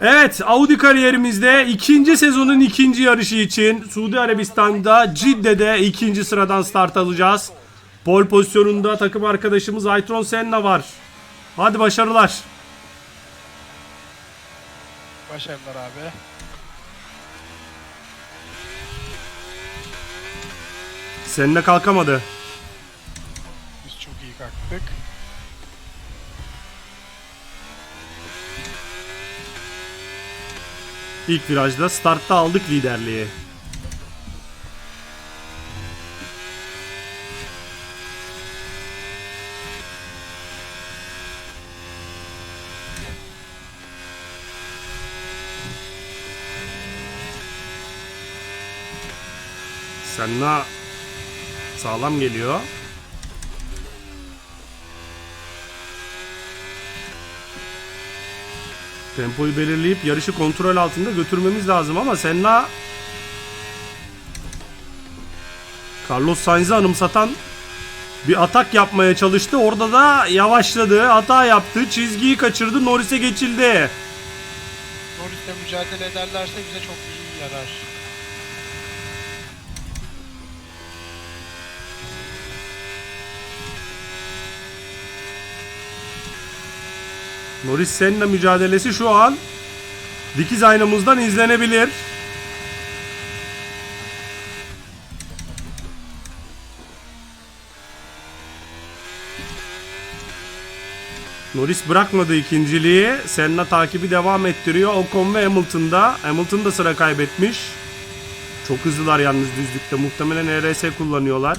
Evet Audi kariyerimizde ikinci sezonun ikinci yarışı için Suudi Arabistan'da Cidde'de ikinci sıradan start alacağız. Pol pozisyonunda takım arkadaşımız Aytron Senna var. Hadi başarılar. Başarılar abi. Senna kalkamadı. Biz çok iyi kalktık. İlk virajda startta aldık liderliği. Senna sağlam geliyor. Tempoyu belirleyip yarışı kontrol altında götürmemiz lazım ama Senna Carlos Sainz'i anımsatan bir atak yapmaya çalıştı. Orada da yavaşladı, hata yaptı, çizgiyi kaçırdı, Norris'e geçildi. Norris'le mücadele ederlerse bize çok iyi yarar. Norris Senna mücadelesi şu an dikiz aynamızdan izlenebilir. Norris bırakmadı ikinciliği. Senna takibi devam ettiriyor. Ocon ve Hamilton'da. Hamilton da sıra kaybetmiş. Çok hızlılar yalnız düzlükte. Muhtemelen ERS kullanıyorlar.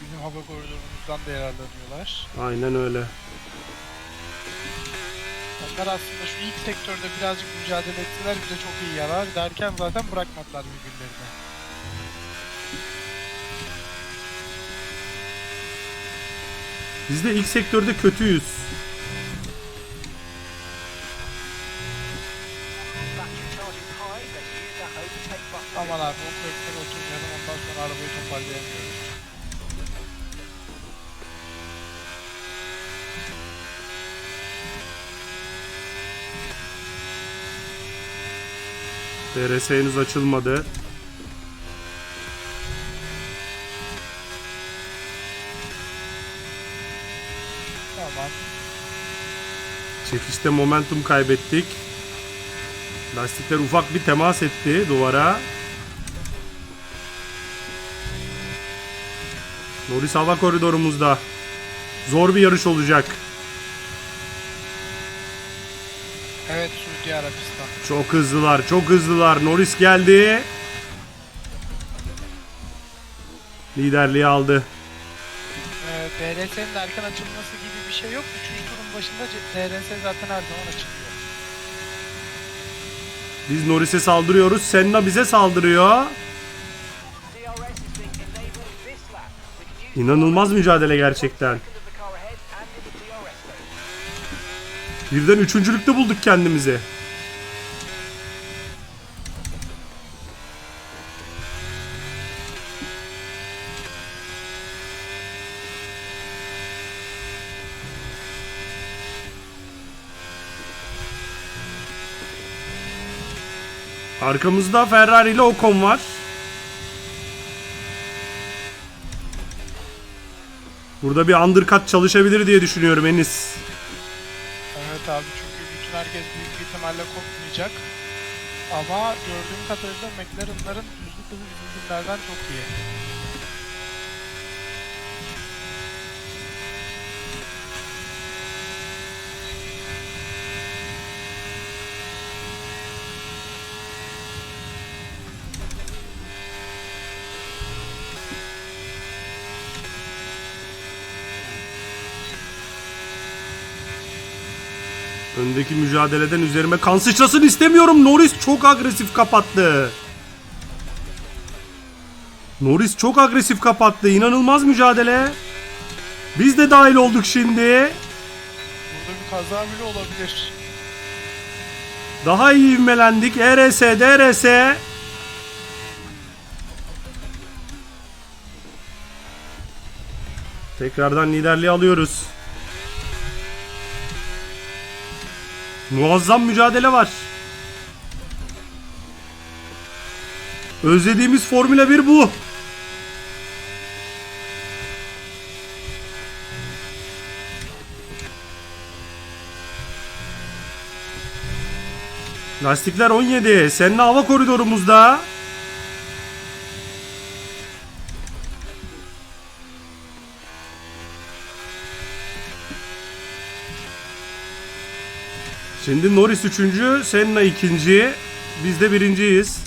Bizim hava koridorumuzdan da yararlanıyorlar. Aynen öyle. Onlar aslında şu ilk sektörde birazcık mücadele ettiler bize çok iyi yarar derken zaten bırakmadılar birbirlerini. Biz de ilk sektörde kötüyüz. Aman abi o sektöre oturmayalım ondan sonra arabayı toparlayamıyoruz. DRS henüz açılmadı. Tamam. Çekişte momentum kaybettik. Lastikler ufak bir temas etti duvara. Norris hava koridorumuzda. Zor bir yarış olacak. Evet Suudi Arabistan. Çok hızlılar, çok hızlılar. Norris geldi. Liderliği aldı. Ee, DRS'nin erken açılması gibi bir şey yok. Üçüncü turun başında DRS zaten her zaman açılıyor. Biz Norris'e saldırıyoruz. Senna bize saldırıyor. İnanılmaz mücadele gerçekten. Birden üçüncülükte bulduk kendimizi. Arkamızda Ferrari ile Ocon var. Burada bir undercut çalışabilir diye düşünüyorum Enis. Evet abi çünkü bütün herkes büyük bir ihtimalle kopmayacak. Ama gördüğüm kadarıyla McLaren'ların düzlük hızı çok iyi. Öndeki mücadeleden üzerime kan sıçrasın istemiyorum. Norris çok agresif kapattı. Norris çok agresif kapattı. İnanılmaz mücadele. Biz de dahil olduk şimdi. Burada bir kaza bile olabilir. Daha iyi ivmelendik. ERS, DRS. Tekrardan liderliği alıyoruz. Muazzam mücadele var. Özlediğimiz Formula 1 bu. Lastikler 17. Seninle hava koridorumuzda. Şimdi Norris 3. Senna 2. Biz de birinciyiz.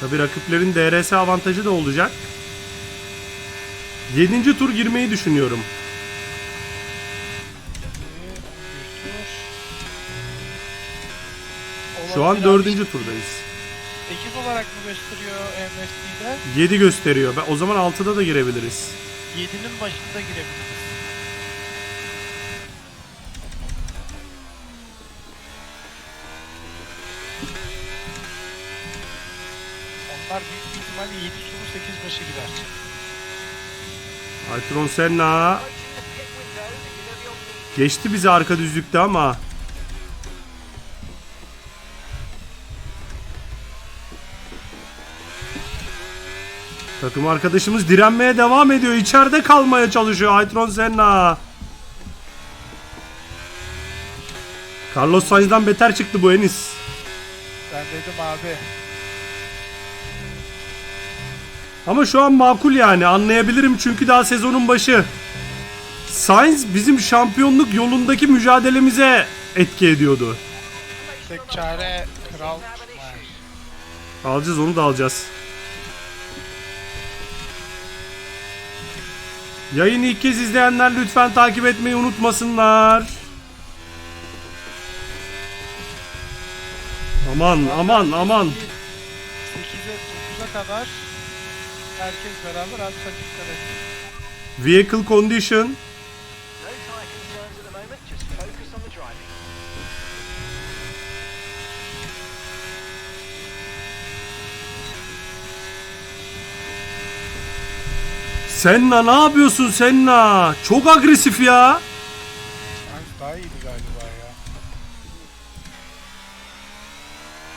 Tabi rakiplerin DRS avantajı da olacak. 7. tur girmeyi düşünüyorum. Şu an 4. turdayız. 8 olarak mı gösteriyor MSD'de? 7 gösteriyor. Ben, o zaman 6'da da girebiliriz. 7'nin başında girebiliriz. Onlar büyük ihtimalle 7 sonu 8 başı girer. Altron Senna geçti bizi arka düzlükte ama Takım arkadaşımız direnmeye devam ediyor. İçeride kalmaya çalışıyor Aytron Senna. Carlos Sainz'dan beter çıktı bu Enis. Ben dedim abi. Ama şu an makul yani anlayabilirim çünkü daha sezonun başı. Sainz bizim şampiyonluk yolundaki mücadelemize etki ediyordu. Tek çare kral. Alacağız onu da alacağız. Yayını ilk kez izleyenler lütfen takip etmeyi unutmasınlar. Aman aman aman. 8'e 9'a kadar herkes beraber dikkat et. Vehicle condition. Senna ne yapıyorsun Senna? Çok agresif ya. Sainz daha iyiydi galiba ya.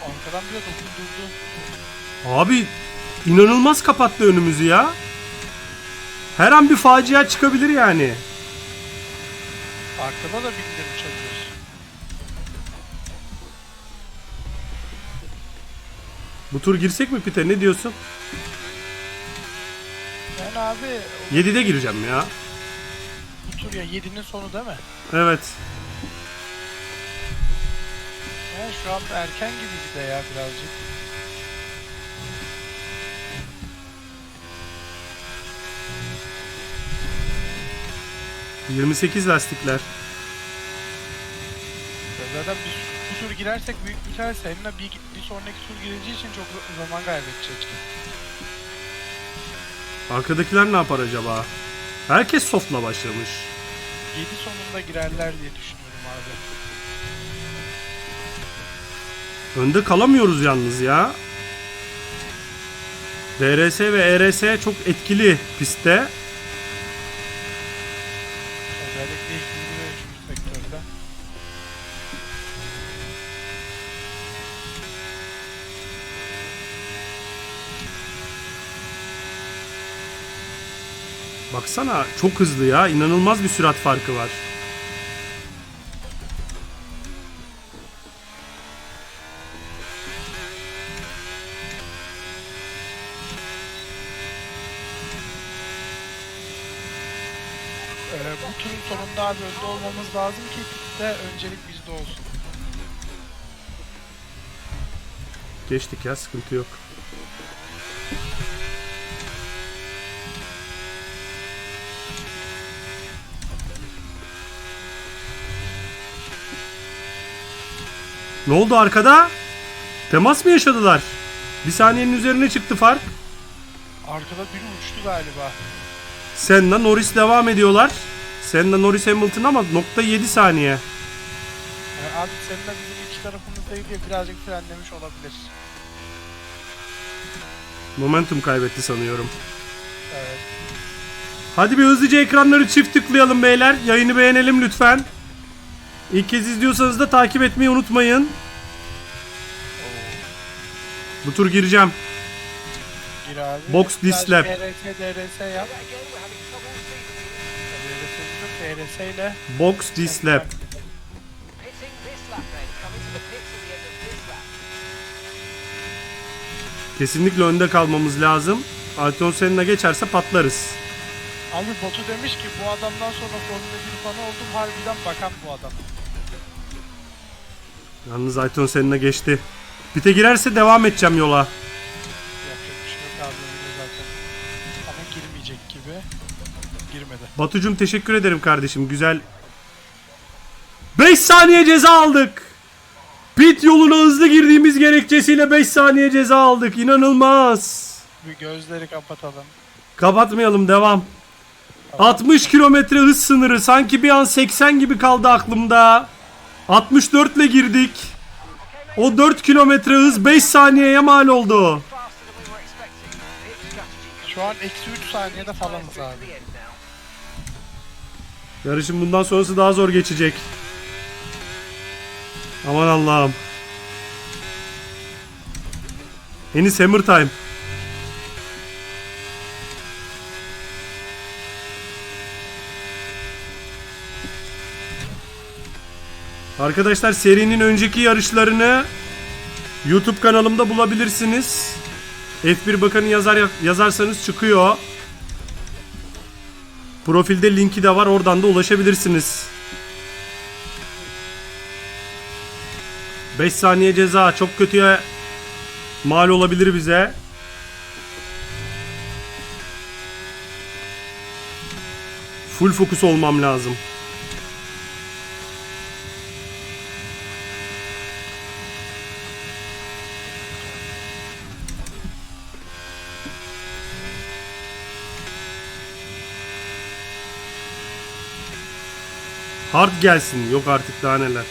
Arkadan bile dokundurdu. Abi inanılmaz kapattı önümüzü ya. Her an bir facia çıkabilir yani. Arkada da birileri uçabilir. Bu tur girsek mi pite ne diyorsun? Abi 7'de gireceğim ya. bu tur ya 7'nin sonu değil mi? Evet. Yani şu an erken gibi bir de ya birazcık. — 28 lastikler. Ya Zaten bir, bu tur girersek büyük bir ihtimalle seninle bir, bir sonraki tur gireceği için çok zaman kaybedeceğiz. Arkadakiler ne yapar acaba? Herkes softla başlamış. 7 sonunda girerler diye düşünüyorum abi. Önde kalamıyoruz yalnız ya. DRS ve ERS çok etkili pistte. Özellikle ikinci ve üçüncü sektörde. Baksana çok hızlı ya. İnanılmaz bir sürat farkı var. Ee, bu turun sonunda abi önde olmamız lazım ki pitte öncelik bizde olsun. Geçtik ya sıkıntı yok. Ne oldu arkada? Temas mı yaşadılar? Bir saniyenin üzerine çıktı fark. Arkada biri uçtu galiba. Senna Norris devam ediyorlar. Senna Norris Hamilton ama nokta 7 saniye. Yani abi seninle bizim iki tarafımızdaydı diye birazcık frenlemiş olabilir. Momentum kaybetti sanıyorum. Evet. Hadi bir hızlıca ekranları çift tıklayalım beyler. Yayını beğenelim lütfen. İlk kez izliyorsanız da takip etmeyi unutmayın. Bu tur gireceğim. Gir abi. Box. DRS, DRS yap. DRS, DRS ile. Box lap. Kesinlikle önde kalmamız lazım. Ayrton Senna geçerse patlarız. Abi Batu demiş ki bu adamdan sonra Formula 1 fanı oldum harbiden bakan bu adam. Yalnız Ayrton Senna geçti. Pite girerse devam edeceğim yola. Yapacak bir şey yok abi öyle zaten. Ama girmeyecek gibi. Girmedi. Batucum teşekkür ederim kardeşim. Güzel. 5 saniye ceza aldık. Pit yoluna hızlı girdiğimiz gerekçesiyle 5 saniye ceza aldık. İnanılmaz. Bir gözleri kapatalım. Kapatmayalım devam. 60 kilometre hız sınırı sanki bir an 80 gibi kaldı aklımda. 64 ile girdik. O 4 kilometre hız 5 saniyeye mal oldu. Şu an eksi 3 saniyede falanız abi. Yarışın bundan sonrası daha zor geçecek. Aman Allah'ım. Enis Hammer Time. Arkadaşlar serinin önceki yarışlarını YouTube kanalımda bulabilirsiniz. F1 Bakanı yazar yazarsanız çıkıyor. Profilde linki de var oradan da ulaşabilirsiniz. 5 saniye ceza çok kötüye mal olabilir bize. Full fokus olmam lazım. Hard gelsin. Yok artık daha neler.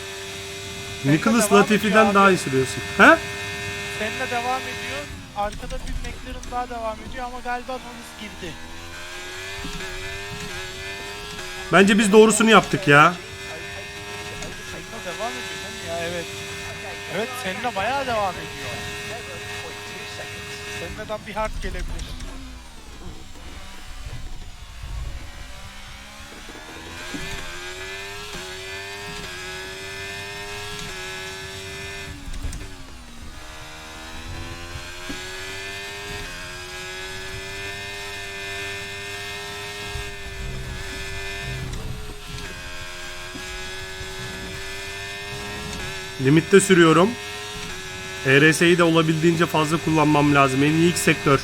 Nicholas devam Latifi'den daha iyi sürüyorsun. He? Seninle devam ediyor. Arkada bir McLaren daha devam ediyor ama galiba Norris girdi. Bence biz doğrusunu yaptık ya. Seninle devam ediyor değil mi ya? Evet. Evet seninle bayağı devam ediyor. 7.2 seconds. Seninle'den bir hard gelebilir. Limitte sürüyorum. ERS'yi de olabildiğince fazla kullanmam lazım. En iyi ilk sektör.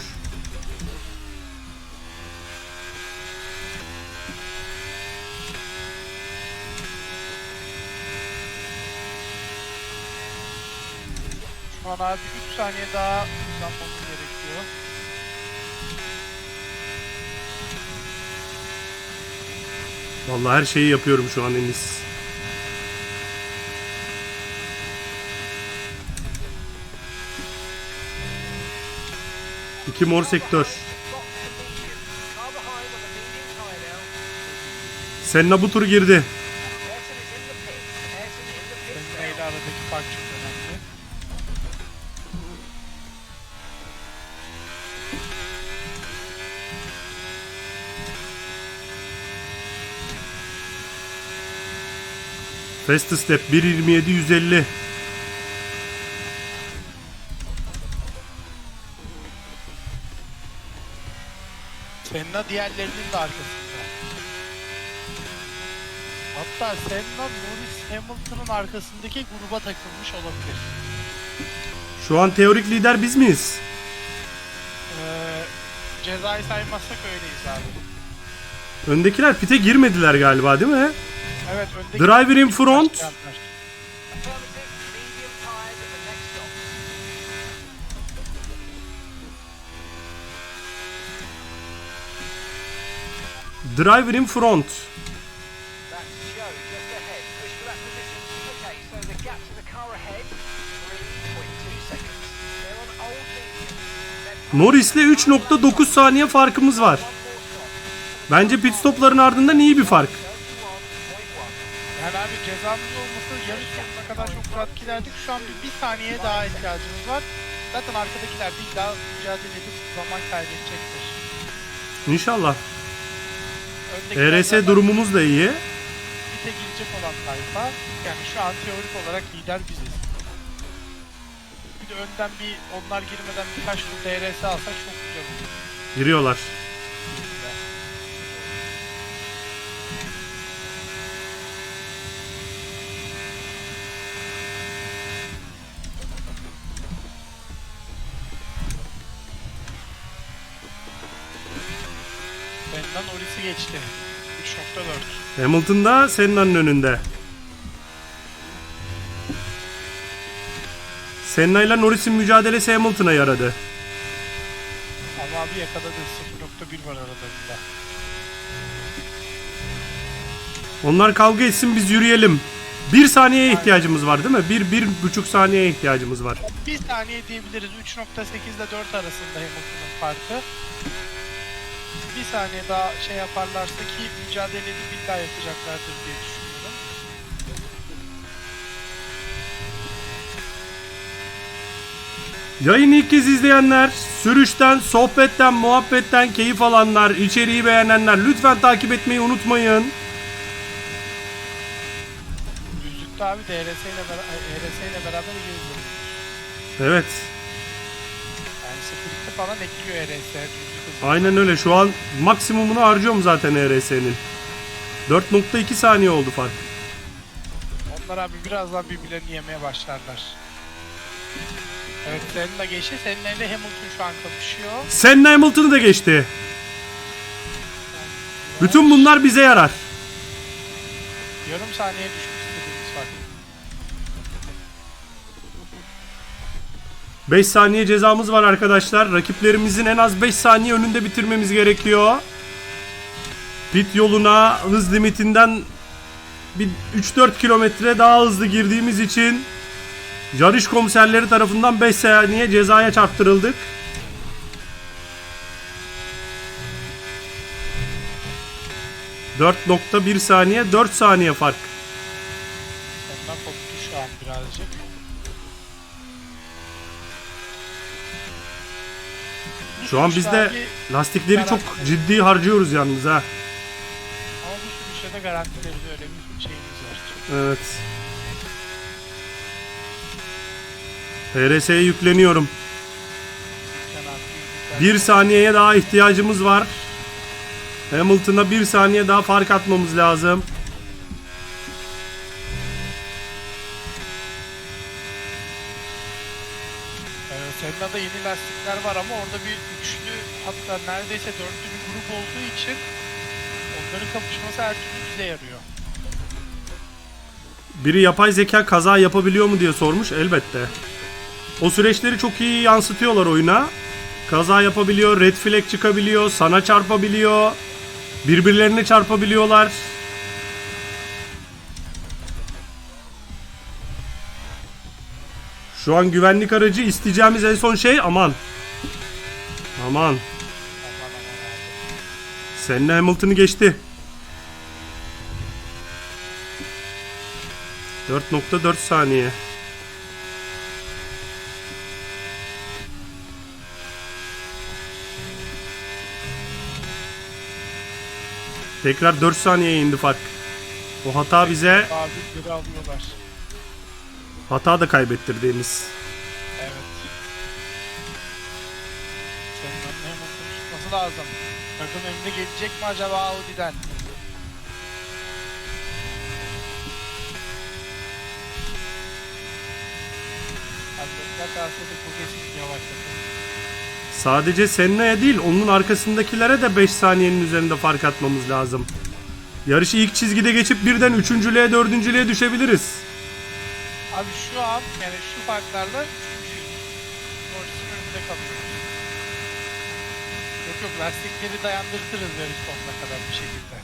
Şu an abi 3 saniye daha hızlanmamız gerekiyor. Vallahi her şeyi yapıyorum şu an Enis. İki mor sektör. Box the medium. Car behind on the medium tyre now. Senna bu tur girdi. Ayrton is in the pits. Ayrton in the pits Seninle now. ile aradaki fark çok önemli. Fast step 1.27 150. Senna diğerlerinin de arkasında. Hatta Senna Norris Hamilton'ın arkasındaki gruba takılmış olabilir. Şu an teorik lider biz miyiz? Ee, cezayı saymazsak öyleyiz abi. Öndekiler pite girmediler galiba değil mi? Evet öndeki Driver in front. Old medium. Then Norris'le 3.9 saniye farkımız var. Bence pit stopların ardından iyi bir fark. Yani abi cezamız olması yarış sonuna kadar çok rahat giderdik. Şu an bir, bir saniyeye daha ihtiyacımız var. Zaten arkadakiler değil daha mücadele edip zaman kaybedecektir. İnşallah. Öndekiler ERS durumumuz da iyi. Pite girecek olan tayfa. Yani şu an teorik olarak lider biziz. Bir de önden bir onlar girmeden birkaç tur DRS alsak çok güzel olur. Giriyorlar. Geçti. 3.4. Hamilton da Senna'nın önünde. Senna ile Norris'in mücadelesi Hamilton'a yaradı. Ama abi yakaladı 0.1 var aralarında. Onlar kavga etsin biz yürüyelim. Bir saniyeye ihtiyacımız var değil mi? Bir, bir buçuk saniyeye ihtiyacımız var. Bir saniye diyebiliriz. 3.8 ile 4 arasında Hamilton'ın farkı. Bir saniye daha şey yaparlarsa ki mücadele edip illa yapacaklardır diye düşünüyorum. Yayını ilk kez izleyenler, sürüşten, sohbetten, muhabbetten keyif alanlar, içeriği beğenenler lütfen takip etmeyi unutmayın. Düzlükte abi DRS ile, bera- ERS ile beraber geziyoruz. Evet, Yani sıfırlıkta falan ekliyor ERS aynen öyle. Şu an maksimumunu harcıyorum zaten ERS'nin. 4.2 saniye oldu fark. Onlar abi birazdan birbirlerini yemeye başlarlar. Evet Senna geçti. Senna ile Hamilton şu an kapışıyor. Senna Hamilton'ı da geçti. Bütün bunlar bize yarar. Yarım saniye düşmüş istediğimiz fark. 5 saniye cezamız var arkadaşlar. Rakiplerimizin en az 5 saniye önünde bitirmemiz gerekiyor. Pit yoluna hız limitinden bir 3-4 kilometre daha hızlı girdiğimiz için yarış komiserleri tarafından 5 saniye cezaya çarptırıldık. ...4.1 saniye, 4 saniye fark. Senna koptu şu an birazcık. Şu an biz de lastikleri çok ciddi harcıyoruz yalnız ha. Ama bu sürüşte de garantileri öyle bir şeyimiz var. Evet. PRS'ye yükleniyorum. Bir saniyeye daha ihtiyacımız var. Hamilton'a bir saniye daha fark atmamız lazım. Ee, Senna'da yeni lastikler var ama orada bir hatta neredeyse dörtlü bir grup olduğu için onların kapışması her türlü bize yarıyor. Biri yapay zeka kaza yapabiliyor mu diye sormuş. Elbette. O süreçleri çok iyi yansıtıyorlar oyuna. Kaza yapabiliyor, red flag çıkabiliyor, sana çarpabiliyor. Birbirlerine çarpabiliyorlar. Şu an güvenlik aracı isteyeceğimiz en son şey aman. Aman. Senna Hamilton'ı geçti. 4.4 saniye. Tekrar 4 saniyeye indi fark. O hata bize hata da kaybettirdiğimiz. Evet. Tutması lazım. Takım önüne gelecek mi acaba Audi'den? Sadece Senna'ya değil onun arkasındakilere de 5 saniyenin üzerinde fark atmamız lazım. Yarışı ilk çizgide geçip birden üçüncülüğe dördüncülüğe düşebiliriz. Abi şu an yani şu farklarla üçüncüyüz. Norris'in önünde kalıyoruz. Yok lastikleri dayandırtırız yarış sonuna kadar bir şekilde.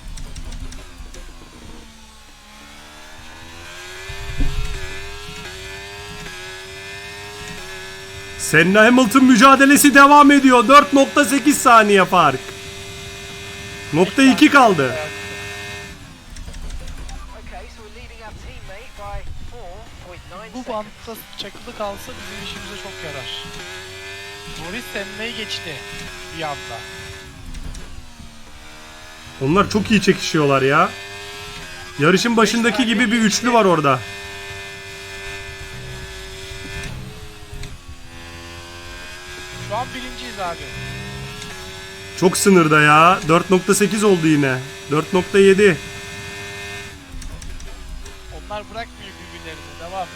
Senna Hamilton mücadelesi devam ediyor. 4.8 saniye fark. Nokta 2 kaldı. Okay, so we're leading our teammate by 4.9 Bu bantta çakılı kalsa bizim işimize çok yarar. Boris Senna'yı geçti bir anda. Onlar çok iyi çekişiyorlar ya. Yarışın başındaki gibi bir üçlü var orada. Şu an birinciyiz abi. Çok sınırda ya. 4.8 oldu yine. 4.7. Onlar bırakmıyor birbirlerini. Devam.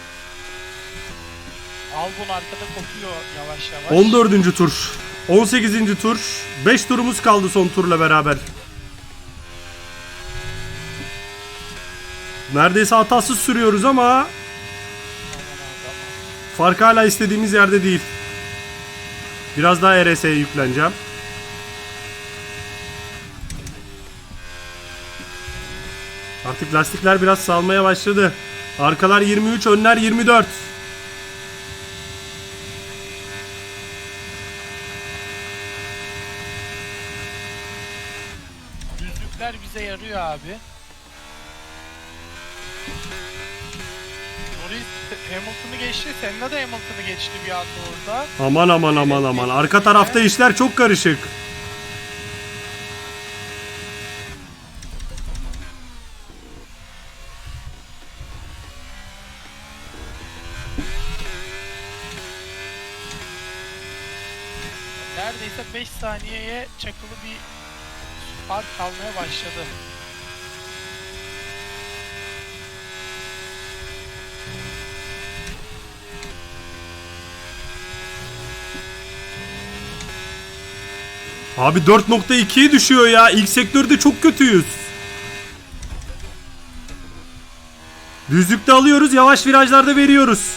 Albon arkada kopuyor yavaş yavaş. 14. tur. 18. tur. 5 turumuz kaldı son turla beraber. Neredeyse hatasız sürüyoruz ama fark hala istediğimiz yerde değil. Biraz daha RS'ye yükleneceğim. Artık lastikler biraz salmaya başladı. Arkalar 23, önler 24. bize yarıyor abi. Norris Hamilton'ı geçti. Senna da Hamilton'ı geçti bir anda orada. Aman aman aman aman. Arka tarafta işler çok karışık. Neredeyse 5 saniyeye çakılı bir fark kalmaya başladı. Abi 4.2'ye düşüyor ya. İlk sektörde çok kötüyüz. Düzlükte alıyoruz, yavaş virajlarda veriyoruz.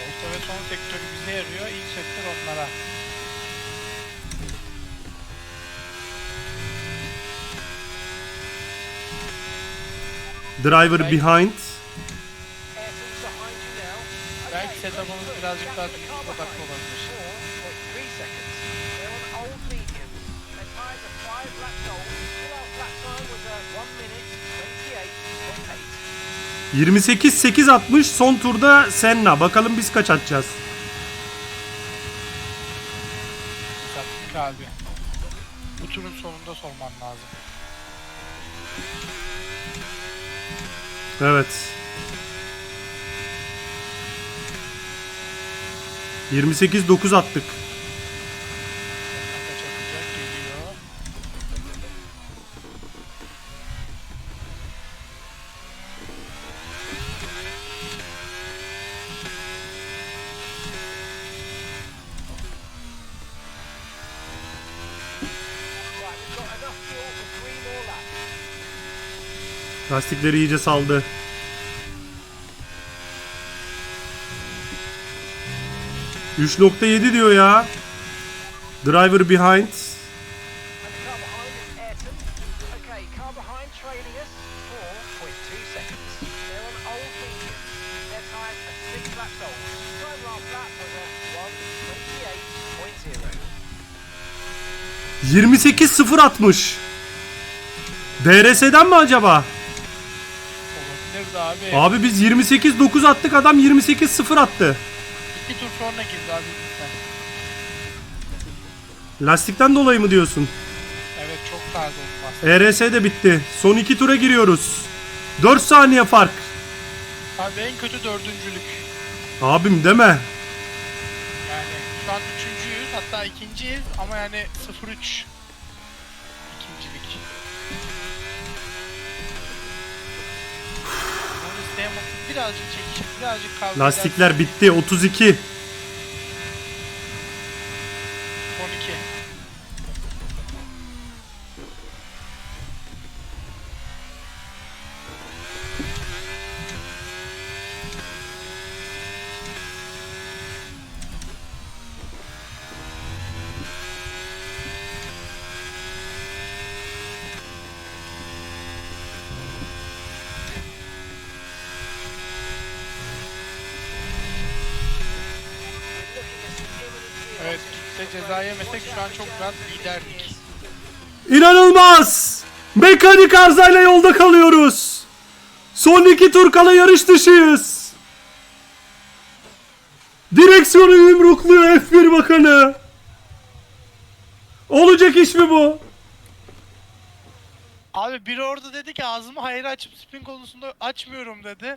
Orta ve son sektörü bize yarıyor. İlk sektör onlara. Driver behind. Belki setup'ımız birazcık daha 28.8. 28 8 60 son turda Senna. Bakalım biz kaç atacağız. Sattık abi. Bu turun sonunda sorman lazım. Evet. 28 9 attık. Lastikleri iyice saldı. ...3.7 diyor ya. Driver behind. And the car behind is Ayrton. Okay, car behind trailing us 4.2 seconds. They're on old mediums. Their tyres are 6 laps old. Time last lap was a 1.28.0. 28 0 atmış. DRS'den mi acaba? Abi. Abi biz 28 9 attık adam 28 0 attı. İki tur sonra girdi abi bizden. Lastikten dolayı mı diyorsun? Evet çok taze olmaz. ERS de bitti. Son iki tura giriyoruz. 4 saniye fark. Abi en kötü dördüncülük. Abim deme. Yani şu an üçüncüyüz hatta ikinciyiz ama yani 0-3 ikincilik. Hamilton birazcık çekişip birazcık kavga Lastikler bitti. 32. an çok rahat liderdik. İnanılmaz. Mekanik arızayla yolda kalıyoruz. Son iki tur kala yarış dışıyız. Direksiyonu yumrukluyor F1 bakanı. Olacak iş mi bu? Abi biri orada dedi ki ağzımı hayır açıp spin konusunda açmıyorum dedi.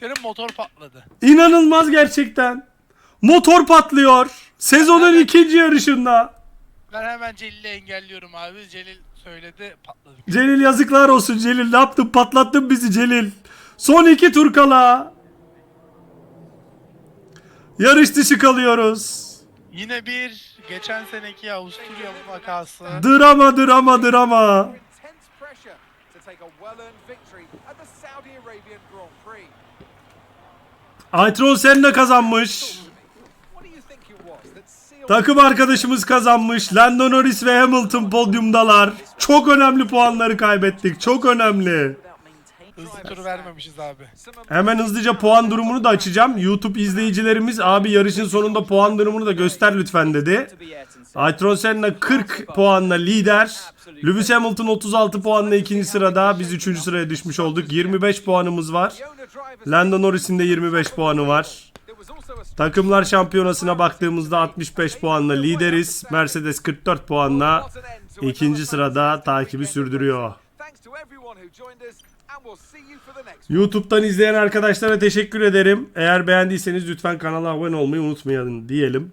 Senin motor patladı. İnanılmaz gerçekten. Motor patlıyor. Sezonun ikinci yarışında. Ben hemen Celil'i engelliyorum abi. Celil söyledi patladı. Celil yazıklar olsun Celil. Ne yaptın? Patlattın bizi Celil. Son iki tur kala. Yarış dışı kalıyoruz. Yine bir geçen seneki Avusturya vakası. Drama drama drama. intense pressure to Takım arkadaşımız kazanmış. Lando Norris ve Hamilton podyumdalar. Çok önemli puanları kaybettik. Çok önemli. Hızlı tur vermemişiz abi. Hemen hızlıca puan durumunu da açacağım. YouTube izleyicilerimiz abi yarışın sonunda puan durumunu da göster lütfen dedi. Aytron Senna 40 puanla lider. Lewis Hamilton 36 puanla ikinci sırada. Biz 3. sıraya düşmüş olduk. 25 puanımız var. Lando Norris'in de 25 puanı var. Takımlar şampiyonasına baktığımızda 65 puanla lideriz. Mercedes 44 puanla ikinci sırada takibi sürdürüyor. YouTube'dan izleyen arkadaşlara teşekkür ederim. Eğer beğendiyseniz lütfen kanala abone olmayı unutmayın diyelim.